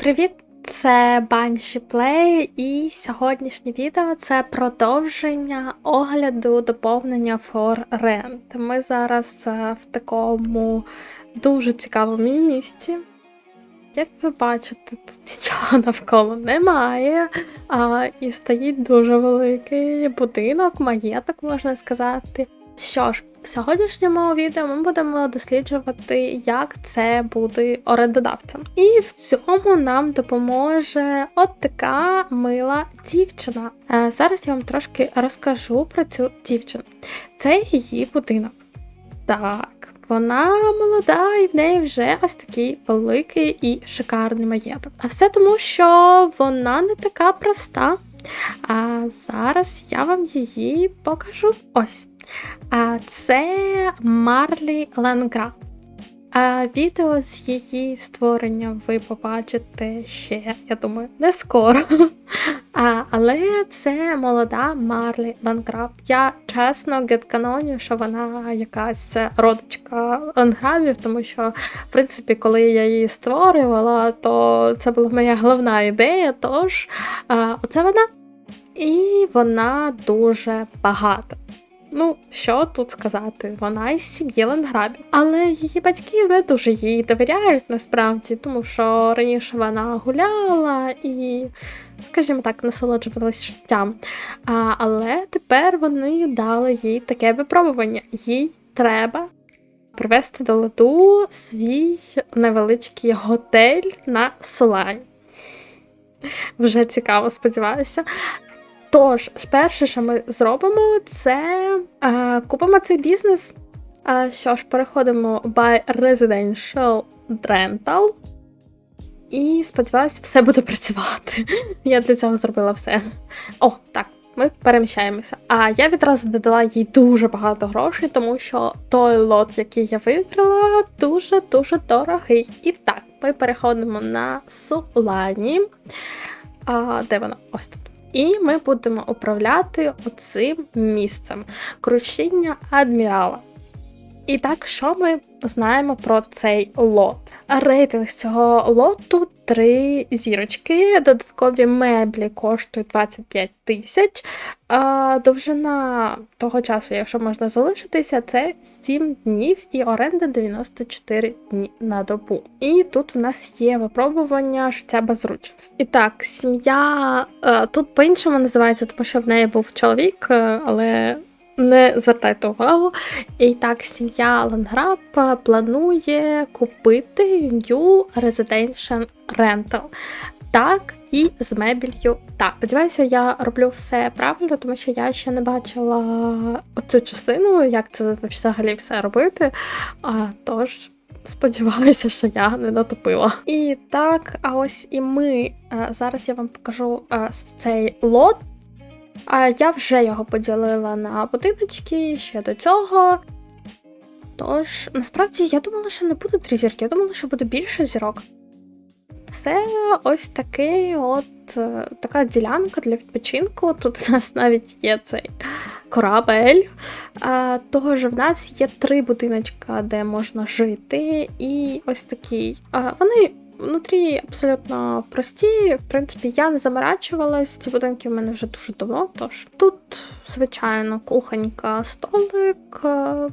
Привіт! Це Банші Плей, і сьогоднішнє відео це продовження огляду доповнення For Rent. Ми зараз е, в такому дуже цікавому місці. Як ви бачите, тут нічого навколо немає. А, І стоїть дуже великий будинок, маєток, можна сказати. Що ж, в сьогоднішньому відео ми будемо досліджувати, як це бути орендодавцем. І в цьому нам допоможе от така мила дівчина. Е, Зараз я вам трошки розкажу про цю дівчину. Це її будинок. Так, вона молода, і в неї вже ось такий великий і шикарний маєток. А все тому, що вона не така проста. А зараз я вам її покажу. Ось. Це Марлі Ленгра. А відео з її створення ви побачите ще, я думаю, не скоро. А, Але це молода Марлі Ланграб. Я чесно гетканоню, що вона якась родичка ланграбів, тому що, в принципі, коли я її створювала, то це була моя головна ідея. Тож, а, оце вона. І вона дуже багата. Ну, що тут сказати, вона із сім'ї Ленграбів. Але її батьки не дуже їй довіряють насправді, тому що раніше вона гуляла і, скажімо так, насолоджувалась життям. А, Але тепер вони дали їй таке випробування. Їй треба привести до ладу свій невеличкий готель на Солані. Вже цікаво, сподіваюся. Тож, перше, що ми зробимо, це е, купимо цей бізнес. Е, що ж, переходимо by Residential Rental. І сподіваюся, все буде працювати. Я для цього зробила все. О, так, ми переміщаємося. А я відразу додала їй дуже багато грошей, тому що той лот, який я вибрала, дуже-дуже дорогий. І так, ми переходимо на Сулані. А, Де вона? Ось тут. І ми будемо управляти оцим місцем крушіння адмірала. І так, що ми знаємо про цей лот? Рейтинг цього лоту 3 зірочки, додаткові меблі коштують 25 тисяч. Довжина того часу, якщо можна залишитися, це 7 днів і оренда 94 дні на добу. І тут в нас є випробування життя без ручності. І так, сім'я е, тут по-іншому називається, тому що в неї був чоловік, е, але не звертайте увагу. І так, сім'я Ленграб планує купити New Residential Rental. Так, і з мебілью. Так, сподіваюся, я роблю все правильно, тому що я ще не бачила цю частину, як це взагалі все робити. А, Тож. Сподіваюся, що я не натопила. І так, а ось і ми. Зараз я вам покажу цей лот. А я вже його поділила на будиночки ще до цього. Тож, насправді, я думала, що не буде три зірки, я думала, що буде більше зірок. Це ось такий от е, така ділянка для відпочинку. Тут у нас навіть є цей корабель. А, Того ж в нас є три будиночка, де можна жити. І ось такий. А, Вони внутрі абсолютно прості. В принципі, я не заморачувалась. Ці будинки в мене вже дуже давно. Тож тут, звичайно, кухонька, столик, е,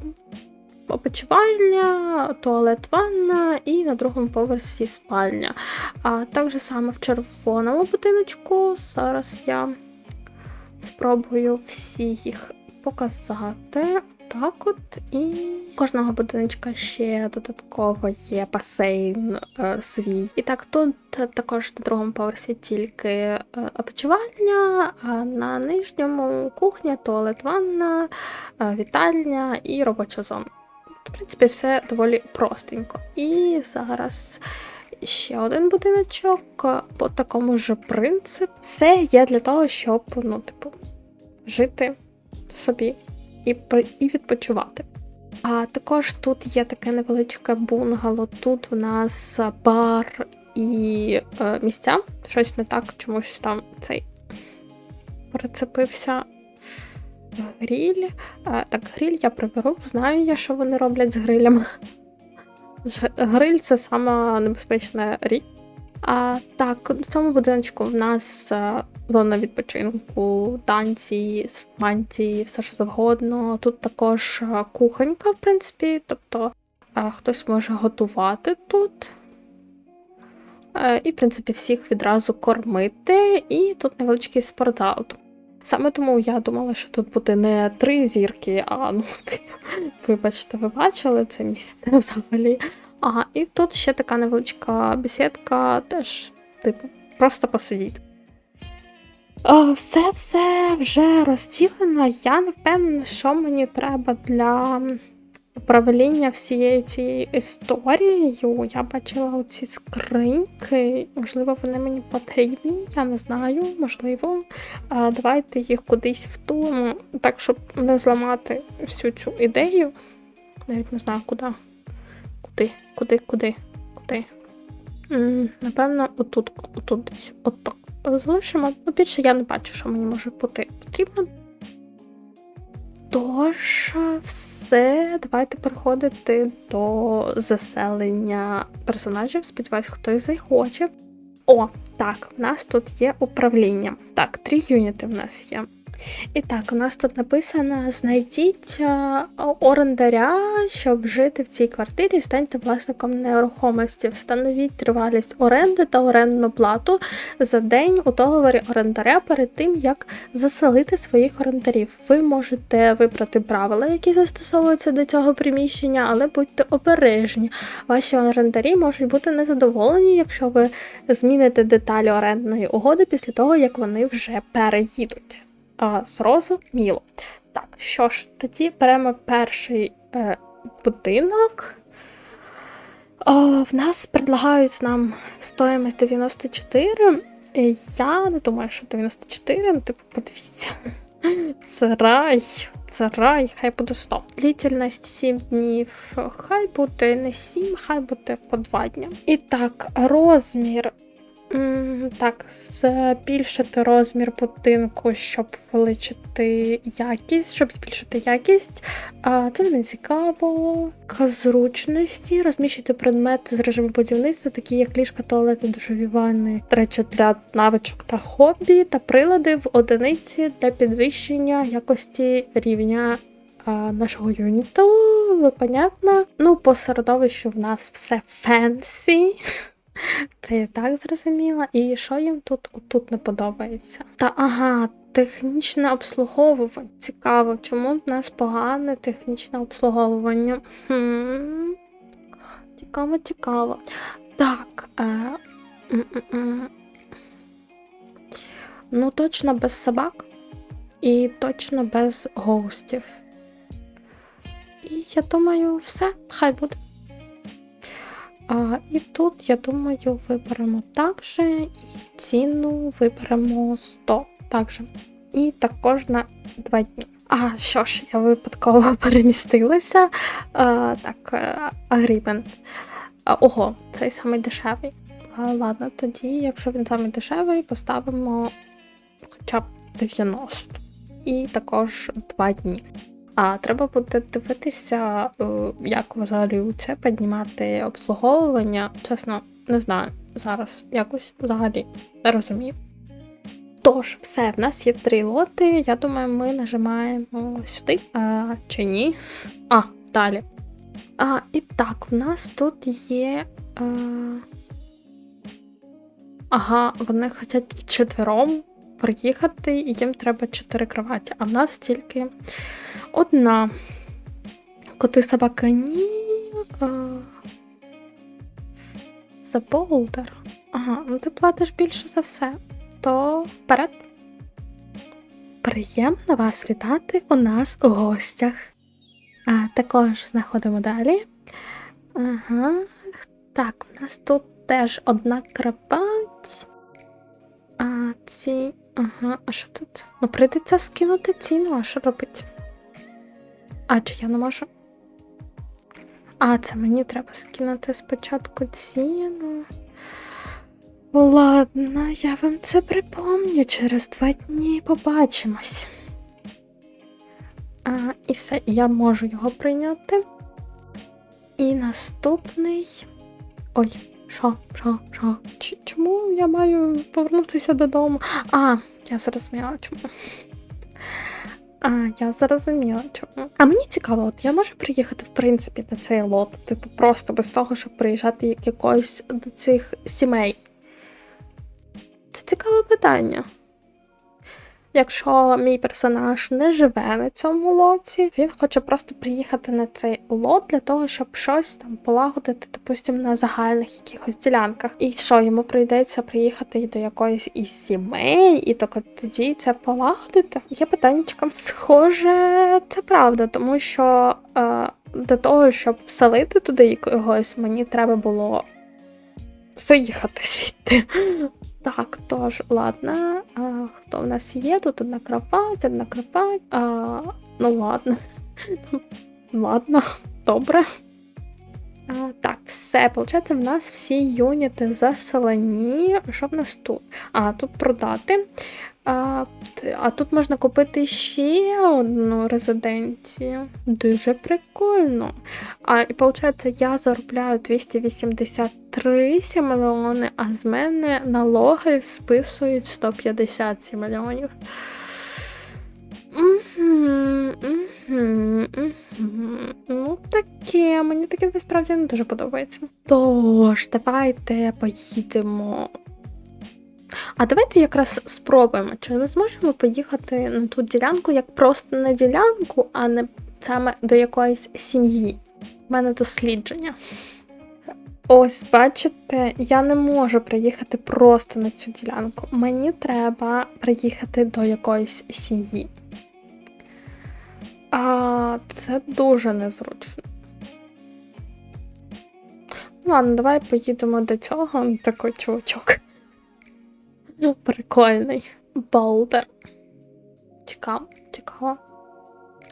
опочивальня, туалет, ванна і на другому поверсі спальня. А так саме в червоному будиночку. Зараз я спробую всі їх показати так от. І кожного будиночка ще додатково є басейн е, свій. І так, тут також на другому поверсі тільки е, опочивальня, а на нижньому кухня, туалет, ванна, е, вітальня і робоча зона. В принципі, все доволі простенько. І зараз. Ще один будиночок по такому ж принципу. Все є для того, щоб ну, типу, жити собі і і відпочивати. А також тут є таке невеличке бунгало. Тут в нас бар і е, місця. Щось не так, чомусь там цей прицепився гріль. Е, так, гриль я приберу, знаю я, що вони роблять з грилями. Гриль це сама небезпечна річ. А, так, в цьому будиночку в нас а, зона відпочинку, танці, манці, все що завгодно. Тут також а, кухонька, в принципі, тобто а, хтось може готувати тут. Е, І, в принципі, всіх відразу кормити. І тут невеличкий спортзал. Саме тому я думала, що тут буде не три зірки, а ну, вибачте, ви бачили це місце взагалі. А, і тут ще така невеличка бесідка, теж, типу, просто посидіти. Все все вже розділено. Я не впевнена, що мені треба для управління всією цією історією. Я бачила оці скриньки. Можливо, вони мені потрібні, я не знаю, можливо. Давайте їх кудись втулимо, так, щоб не зламати всю цю ідею. Навіть не знаю, куди. Куди, куди, куди, куди. М, Напевно, отут, отут десь. Отак. Залишимо. Ну, більше я не бачу, що мені може бути потрібно. Тож, все, давайте переходити до заселення персонажів. Сподіваюсь, хтось захоче. О, так, в нас тут є управління. Так, три юніти в нас є. І так, у нас тут написано: знайдіть е, орендаря, щоб жити в цій квартирі, станьте власником нерухомості, встановіть тривалість оренди та орендну плату за день у договорі орендаря перед тим, як заселити своїх орендарів. Ви можете вибрати правила, які застосовуються до цього приміщення, але будьте обережні. Ваші орендарі можуть бути незадоволені, якщо ви зміните деталі орендної угоди після того, як вони вже переїдуть. А, зрозуміло. Так, що ж, тоді беремо перший е, будинок. О, в нас предлагають нам стоїмость 94. Я не думаю, що 94, ну, типу, подивіться. Це рай, це рай, хай буде 100. Длительність 7 днів, хай буде не 7, хай буде по 2 дні. І так, розмір Так, збільшити розмір будинку, щоб величити якість, щоб збільшити якість. А, Це не цікаво. К зручності розміщити предмети з режиму будівництва, такі як ліжка, туалети, душові ванни, речі для навичок та хобі, та прилади в одиниці для підвищення якості рівня нашого юніту. Понятно. Ну, по середовищу в нас все фенсі. Це я так зрозуміла. І що їм тут тут не подобається? Та ага, технічне обслуговування. Цікаво, чому в нас погане технічне обслуговування? Хм. Цікаво, цікаво. Так. Е... Ну, точно без собак і точно без гостів. І я думаю, все, хай буде. А, І тут, я думаю, виберемо також і ціну виберемо 100 також. І також на 2 дні. А, що ж, я випадково перемістилася. А, Так, агрімент. Ого, цей самий дешевий. А, Ладно, тоді, якщо він самий дешевий, поставимо хоча б 90. І також 2 дні. А треба буде дивитися, е, як взагалі у це піднімати обслуговування. Чесно, не знаю. Зараз якось взагалі не розумію. Тож, все, в нас є три лоти. Я думаю, ми нажимаємо сюди. А, Чи ні? А, далі. А, І так, в нас тут є. А... Ага, вони хочуть четвером приїхати, і їм треба чотири кроваті, а в нас тільки одна. Коти собака ні. За болдер. Ага, ну ти платиш більше за все. То вперед. Приємно вас вітати у нас у гостях. А також знаходимо далі. Ага. Так, у нас тут теж одна кровать. А ці. Ага, а що тут? Ну, прийдеться скинути ціну, а що робить? А чи я не можу? А, це мені треба скинути спочатку ціну. Ладно, я вам це припомню. Через два дні побачимось. А, І все, я можу його прийняти. І наступний. Ой, Що? Що? Що? Чому я маю повернутися додому? А, я зрозуміла, чому. А, я зрозуміла, чому. А мені цікаво, от я можу приїхати, в принципі, на цей лот, типу, просто без того, щоб приїжджати як якось до цих сімей. Це цікаве питання. Якщо мій персонаж не живе на цьому лоті, він хоче просто приїхати на цей лот для того, щоб щось там полагодити, допустимо, на загальних якихось ділянках. І що йому прийдеться приїхати до якоїсь із сімей, і тільки тоді це полагодити? Є питаннячка. Схоже, це правда, тому що е, для того, щоб вселити туди когось, мені треба було виїхати звідти. Так, тож, ладно. А, хто в нас є? Тут одна кровать, одна кровать. А, ну ладно. ладно, добре. А, так, все, виходить, в нас всі юніти заселені. Що в нас тут? А, тут продати. А, а тут можна купити ще одну резиденцію. Дуже прикольно. А і виходить, я заробляю 283 мільйони, а з мене налоги списують 150 мільйонів. Ну, таке, мені таке насправді не дуже подобається. Тож, давайте поїдемо. А давайте якраз спробуємо, чи ми зможемо поїхати на ту ділянку як просто на ділянку, а не саме до якоїсь сім'ї. У мене дослідження. Ось, бачите, я не можу приїхати просто на цю ділянку. Мені треба приїхати до якоїсь сім'ї. А це дуже незручно. Ладно, давай поїдемо до цього. Такий чувачок. Прикольний. Болдер. Цікаво, цікаво.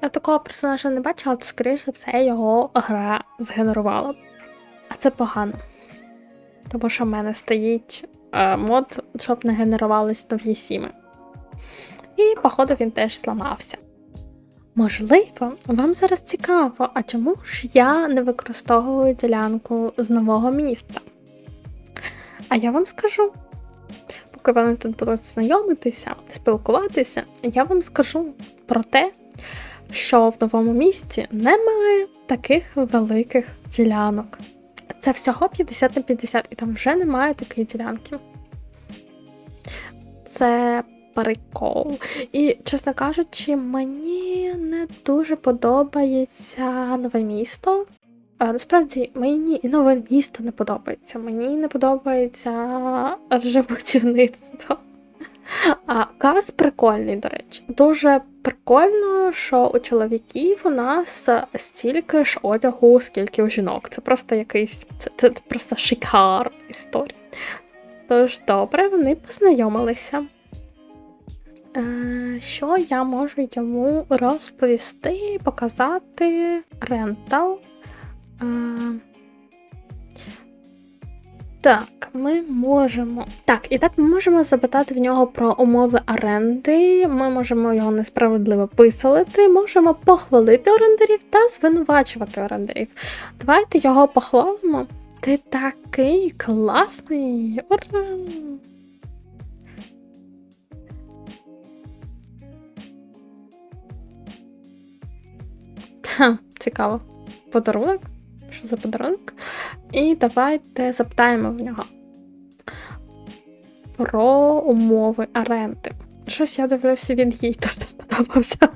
Я такого персонажа не бачила, то, скоріше все, його гра згенерувала. А це погано. Тому що в мене стоїть е, мод, щоб не генерувались нові сіми. І, походу, він теж зламався. Можливо, вам зараз цікаво, а чому ж я не використовую ділянку з нового міста? А я вам скажу. Поки вони тут будуть знайомитися, спілкуватися, я вам скажу про те, що в новому місті немає таких великих ділянок. Це всього 50 на 50, і там вже немає такої ділянки. Це прикол. І, чесно кажучи, мені не дуже подобається нове місто. Насправді мені і нове місто не подобається. Мені не подобається режим будівництва. А каз прикольний, до речі. Дуже прикольно, що у чоловіків у нас стільки ж одягу, скільки у жінок. Це просто якийсь. Це, це просто шикар історія. Тож добре, вони познайомилися. Е, що я можу йому розповісти, показати рентал. Так, ми можемо. Так, і так ми можемо запитати в нього про умови оренди. Ми можемо його несправедливо виселити, можемо похвалити орендарів та звинувачувати орендарів. Давайте його похвалимо. Ти такий класний! Ура! Ха, цікаво. Подарунок? Що за подарунок? І давайте запитаємо в нього про умови оренди. Щось я дивлюся, він їй теж сподобався.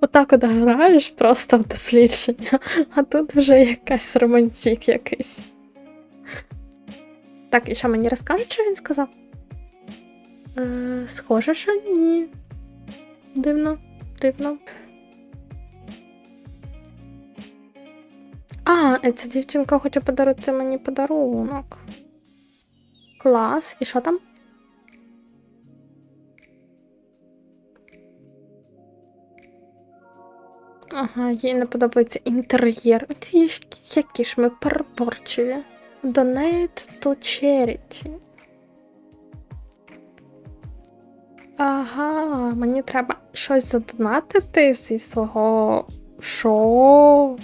Отак от граєш просто в дослідження, а тут вже якась романтик якийсь. Так, і що мені розкажуть, що він сказав? Е, схоже, що ні. Дивно, дивно. А, е, ця дівчинка хоче подарувати мені подарунок. Клас. І що там? Ага, їй не подобається інтер'єр. Які ж ми переборчиві. Donate to charity. Ага, мені треба щось задонатити зі свого шоу.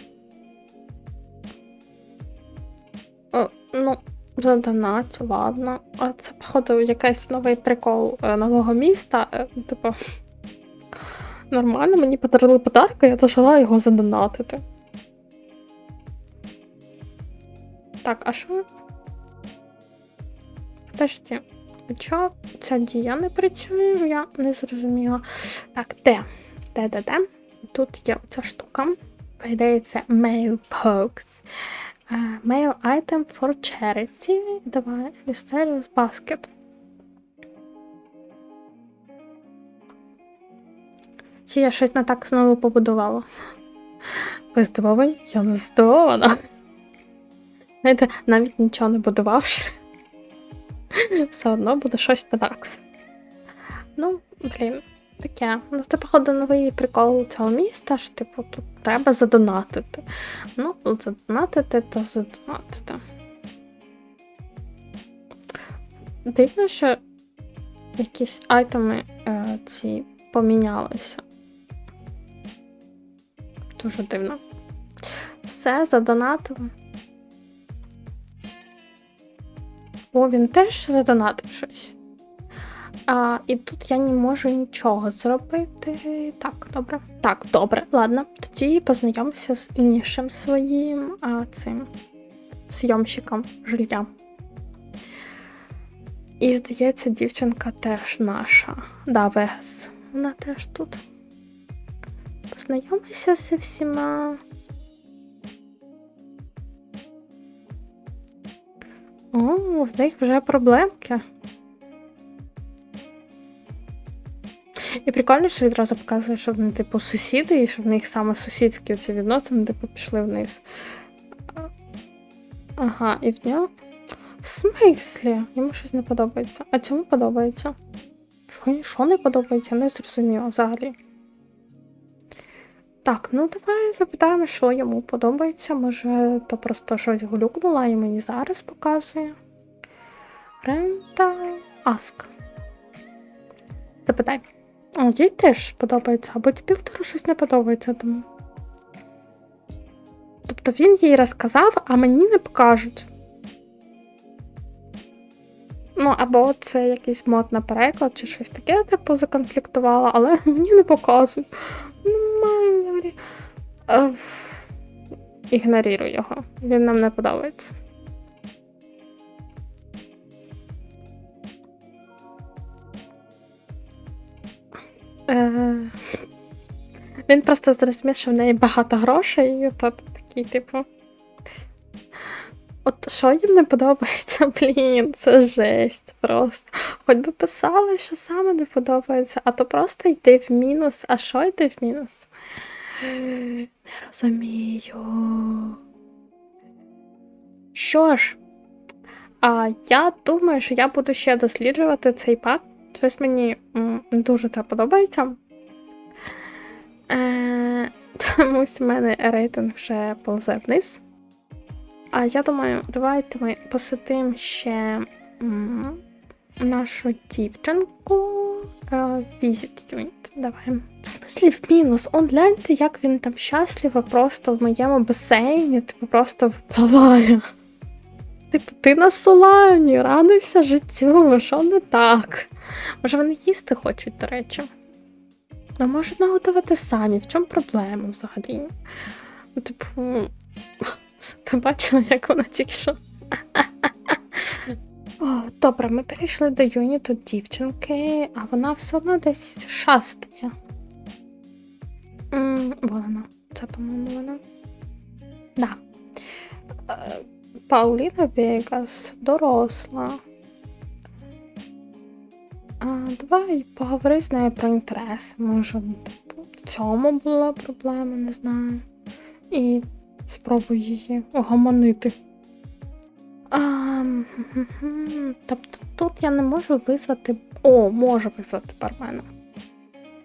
Ну, задонать, ладно. А це, походу, якийсь новий прикол е, нового міста. Е, Типу. Нормально, мені подарили подарок, а я дожила його задонатити. Так, а що? Подожди. А чого ця дія не працює? Я не зрозуміла. Так, де? Де, де, де? Тут є оця штука. По ідеї, це Mailbox. Mail item for charity. Давай, Mysterious Basket. Чи я щось не так знову побудувала? Ви здивовані? Я не здивована. Знаєте, навіть нічого не будувавши. Все одно буде щось не так. Ну, блін, таке. Ну, це, походу, новий прикол цього міста, що, типу, тут треба задонатити. Ну, задонатити, то задонатити. Дивно, що якісь айтеми е, ці помінялися. Дуже дивно. Все, задонатили. О, він теж задонатив щось. А, і тут я не можу нічого зробити. Так, добре. Так, добре, ладно. Тоді познайомся з іншим своїм а, цим зйомщиком жилья. І здається, дівчинка теж наша. Да, Вегас. Вона теж тут. Познайомися зі всіма. О, в них вже проблемки. І прикольно, що відразу показує, що вони, типу, сусіди, і що в них саме сусідські всі відносини, типу, пішли вниз. Ага, і в нього. В смислі? Йому щось не подобається. А чому подобається? Що, що не подобається? Не зрозуміло взагалі. Так, ну давай запитаємо, що йому подобається. Може, то просто щось глюкнуло і мені зараз показує. Рента Аск. Запитай. О, їй теж подобається, або Білтеру щось не подобається тому. Тобто він їй розказав, а мені не покажуть. Ну, або це якийсь мод на переклад, чи щось таке, типу, законфліктувало, але мені не показують. Немає. Е, Ігнорірую його. Він нам не подобається. Е, Він просто зрозумів, що в неї багато грошей, і то такий, типу. От що їм не подобається, блін, це жесть просто. Хоч би писали, що саме не подобається, а то просто йти в мінус. А що йти в мінус? Не розумію. Що ж, а я думаю, що я буду ще досліджувати цей пак. Щось мені дуже це подобається. Е, Чомусь в мене рейтинг вже ползе вниз. А я думаю, давайте ми посетимо ще м, нашу дівчинку. Е, Visit Unit. Давай. В смислі в мінус. Он гляньте, як він там щасливо просто в моєму басейні, типу просто впливає. Типу, ти на солані, радуйся життю, що не так? Може, вони їсти хочуть, до речі. Ну, можуть наготувати самі, в чому проблема взагалі? Ну, типу, ви бачили, як вона тільки що. О, добре, ми перейшли до юніту дівчинки, а вона все одно десь шастає. Вона. Це, по-моєму, вона. Да. Пауліна Вегас, доросла. А, давай поговори з нею про інтереси. Може, типу, в цьому була проблема, не знаю. І спробуй її огомонити. А, тобто тут я не можу визвати. О, можу визвати бармена.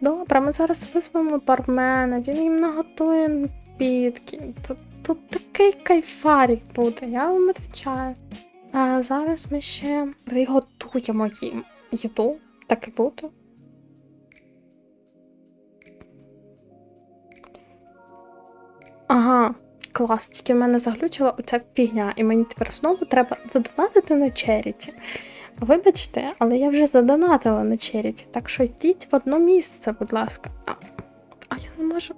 Добре, ми зараз визвемо бармена, він їм наготує напітки. Тут, тут такий кайфарік буде, я вам відвічаю. А зараз ми ще приготуємо їм їду. Так і буде. Ага, клас, тільки в мене заглючила оця фігня, і мені тепер знову треба задонатити на черіті. Вибачте, але я вже задонатила на черіті, так що йдіть в одно місце, будь ласка. А, а я не можу.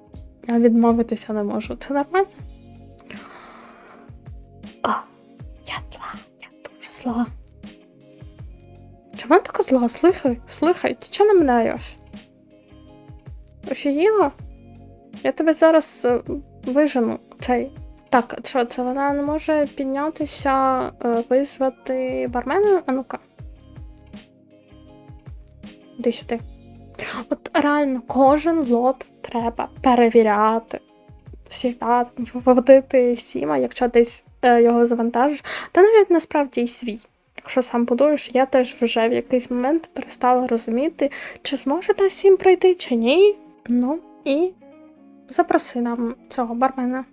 Я відмовитися не можу. Це нормально? Зла. Я така зла? Слухай, слухай, ти чого на мене ореш? Офігіла? Я тебе зараз е, вижену цей. Так, що це вона не може піднятися, е, визвати бармена? А ну-ка. Іди сюди. От реально кожен лот треба перевіряти. Всігда виводити сіма, якщо десь його завантажиш. Та навіть насправді і свій. Якщо сам будуєш, я теж вже в якийсь момент перестала розуміти, чи зможе та сім пройти, чи ні. Ну і запроси нам цього бармена.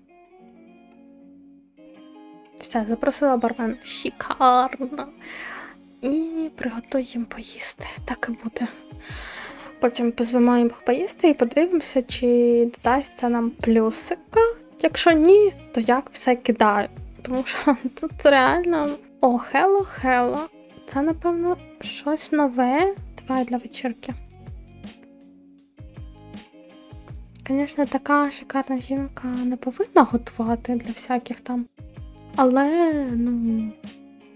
Все, запросила бармен. Шикарно. І приготуй їм поїсти. Так і буде. Потім позвемо їм поїсти і подивимося, чи додасться нам плюсика. Якщо ні, то як все кидаю. Тому що тут реально. О, хело, хело. Це, напевно, щось нове. Давай для вечірки. Звісно, така шикарна жінка не повинна готувати для всяких там. Але, ну,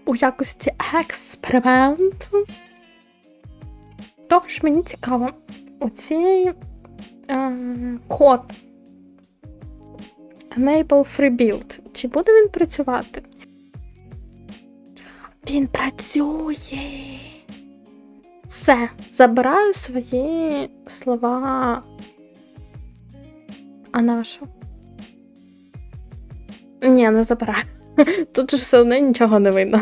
у якості експерименту. Тож мені цікаво, оцей е, код Enable Free Build, чи буде він працювати? Він працює. Все, забираю свої слова. А нашу? Ні, не забираю. Тут же все одно нічого не видно.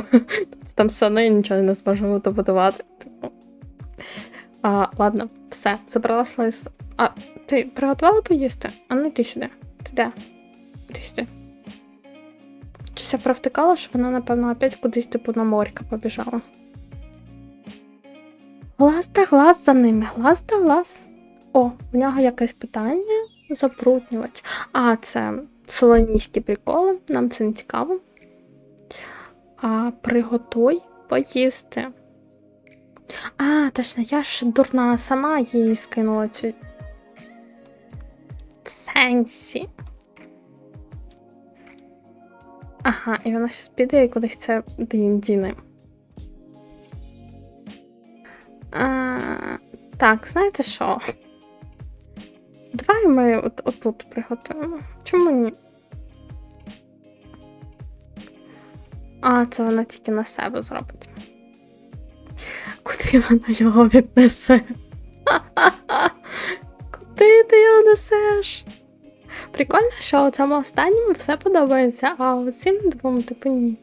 Там все одно я нічого не зможу добудувати. А, Ладно, все, забрала слайс. А ти приготувала поїсти? А ну йди сюди. Ти де? Іди сюди. Чи я провтикала, що вона, напевно, опять кудись типу на морька побіжала. Глаз та глаз за ними, глаз та глаз. О, в нього якесь питання. Забруднювач. А, це солоністі приколи, нам це не цікаво. А приготуй поїсти. А, точно, я ж дурна сама її скинула цю. В сенсі. Ага, і вона щас піде і кудись це діне. Так, знаєте що? Давай ми от, отут приготуємо. Чому ні? А, це вона тільки на себе зробить. Куди вона його віднесе? Куди ти його несеш? Прикольно, що цьому останньому все подобається, а цим двом типу ні.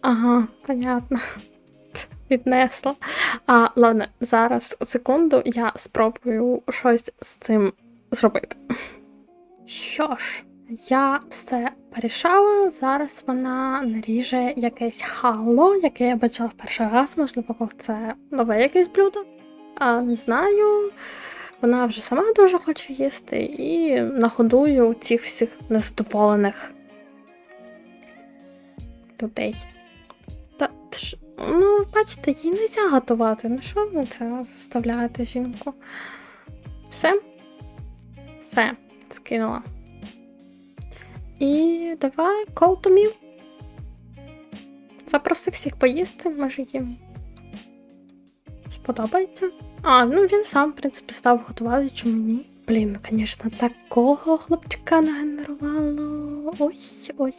Ага, понятно. Віднесла. А, ладно, зараз секунду я спробую щось з цим зробити. Що ж, я все порішала. Зараз вона наріже якесь хало, яке я бачила в перший раз, можливо, це нове якесь блюдо. А, Не знаю. Вона вже сама дуже хоче їсти і нагодую цих всіх незадоволених людей. Та, ну, бачите, їй не можна готувати. Ну що ви це заставляєте жінку? Все? Все, скинула. І давай call to meal. Запроси всіх поїсти, може їм. Сподобається? А, ну він сам, в принципі, став готувати, чому ні. Блін, звісно, такого хлопчика нагенерувало. Ой, ой.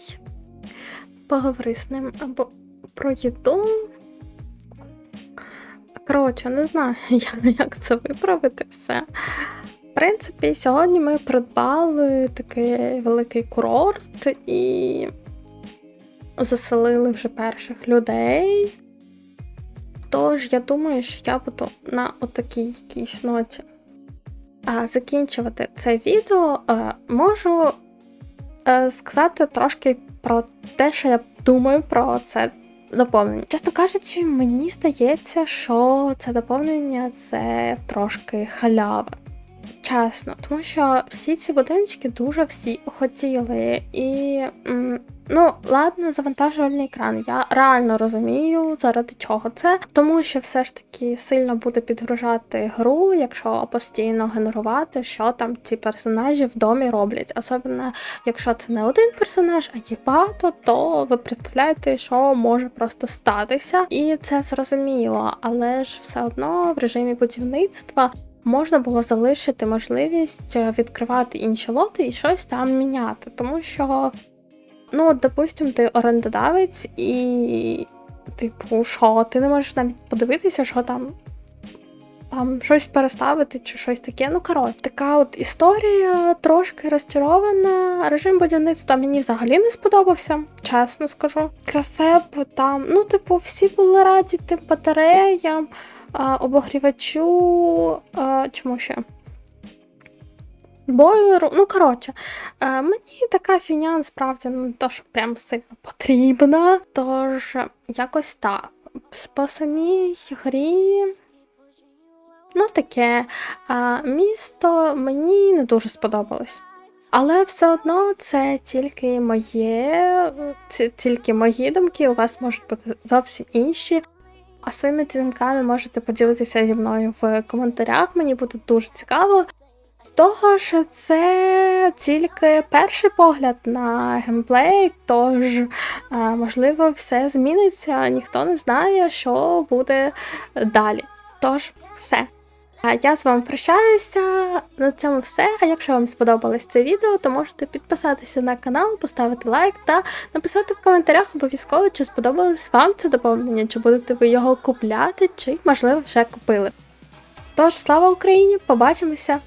Поговори з ним або про їду. Коротше, не знаю, як це виправити все. В принципі, сьогодні ми придбали такий великий курорт і заселили вже перших людей. Тож, я думаю, що я буду на отакій якійсь ноті а, закінчувати це відео. Можу е, сказати трошки про те, що я думаю про це доповнення. Чесно кажучи, мені здається, що це доповнення це трошки халяве. чесно, тому що всі ці будиночки дуже всі хотіли. І м, ну, ладно, завантажувальний екран. Я реально розумію, заради чого це, тому що все ж таки сильно буде підгружати гру, якщо постійно генерувати, що там ці персонажі в домі роблять. Особливо, якщо це не один персонаж, а їх багато, то ви представляєте, що може просто статися. І це зрозуміло, але ж все одно в режимі будівництва. Можна було залишити можливість е, відкривати інші лоти і щось там міняти, тому що, ну, от, допустим, ти орендодавець і, типу, що, ти не можеш навіть подивитися, що там. Там щось переставити чи щось таке. Ну, коротше, така от історія трошки розчарована. Режим будівництва мені взагалі не сподобався, чесно скажу. Себе там, ну, типу, всі були раді тим батареям, обогрівачу, чому ще? Бойлеру, ну коротше, е, мені така фігня насправді не то, що прям сильно потрібна. Тож, якось так. По самій грі. Ну, таке місто мені не дуже сподобалось. Але все одно це тільки моє, ці- тільки мої думки, у вас можуть бути зовсім інші. А своїми думками можете поділитися зі мною в коментарях. Мені буде дуже цікаво. Того ж, це тільки перший погляд на геймплей, тож, можливо, все зміниться, ніхто не знає, що буде далі. Тож, все. Я з вами прощаюся. На цьому все. А якщо вам сподобалось це відео, то можете підписатися на канал, поставити лайк та написати в коментарях обов'язково, чи сподобалось вам це доповнення, чи будете ви його купляти, чи, можливо, вже купили. Тож, слава Україні! Побачимося!